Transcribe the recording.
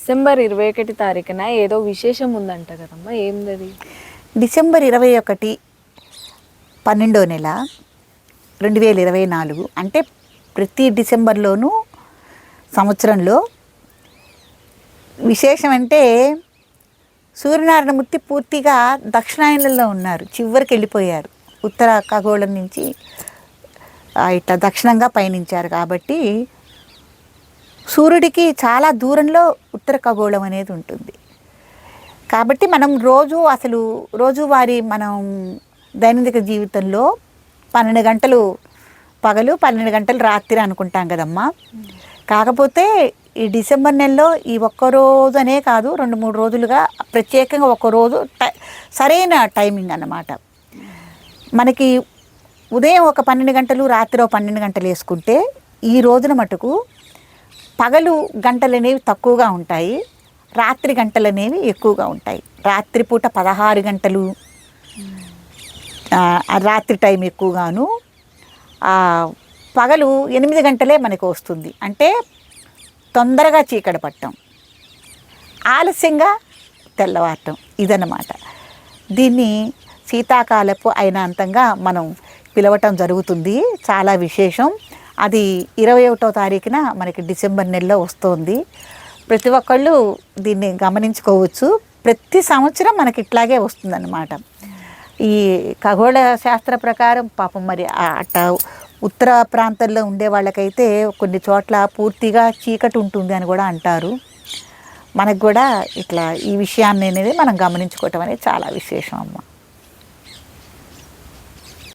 December ఇరవై ఒకటి తారీఖున ఏదో విశేషం ఉందంట కదమ్మా ఏందది? డిసెంబర్ ఇరవై ఒకటి పన్నెండో నెల రెండు వేల ఇరవై నాలుగు అంటే ప్రతి డిసెంబర్లోనూ సంవత్సరంలో విశేషం అంటే సూర్యనారాయణమూర్తి పూర్తిగా దక్షిణాయనంలో ఉన్నారు చివరికి వెళ్ళిపోయారు. ఉత్తర ఖగోళం నుంచి ఇట్లా దక్షిణంగా పయనించారు కాబట్టి సూర్యుడికి చాలా దూరంలో ఉత్తర ఖగోళం అనేది ఉంటుంది. కాబట్టి మనం రోజు అసలు రోజువారీ మనం దైనందిక జీవితంలో పన్నెండు గంటలు పగలు పన్నెండు గంటలు రాత్రి అనుకుంటాం కదమ్మా. కాకపోతే ఈ డిసెంబర్ నెలలో ఈ ఒక్క రోజు అనే కాదు రెండు మూడు రోజులుగా ప్రత్యేకంగా ఒక్కరోజు రోజు టై- సరైన టైమింగ్ అన్నమాట. మనకి ఉదయం ఒక పన్నెండు గంటలు రాత్రి ఒక పన్నెండు గంటలు వేసుకుంటే ఈ రోజున మటుకు పగలు గంటలు అనేవి తక్కువగా ఉంటాయి రాత్రి గంటలు అనేవి ఎక్కువగా ఉంటాయి. రాత్రిపూట పదహారు గంటలు రాత్రి టైం ఎక్కువగాను పగలు ఎనిమిది గంటలే మనకు వస్తుంది. అంటే తొందరగా చీకటి పట్టం ఆలస్యంగా తెల్లవారటం ఇదన్నమాట. దీన్ని శీతాకాలపు అయినంతంగా మనం పిలవటం జరుగుతుంది. చాలా విశేషం. అది ఇరవై ఒకటో తారీఖున మనకి డిసెంబర్ నెలలో వస్తుంది. ప్రతి ఒక్కళ్ళు దీన్ని గమనించుకోవచ్చు. ప్రతి సంవత్సరం మనకి ఇట్లాగే వస్తుందన్నమాట. ఈ ఖగోళ శాస్త్ర ప్రకారం పాపం మరి అట్ట ఉత్తర ప్రాంతాల్లో ఉండే వాళ్ళకైతే కొన్ని చోట్ల పూర్తిగా చీకటి ఉంటుంది అని కూడా అంటారు. మనకు కూడా ఇట్లా ఈ విషయాన్ని అనేది మనం గమనించుకోవటం అనేది చాలా విశేషం అమ్మ.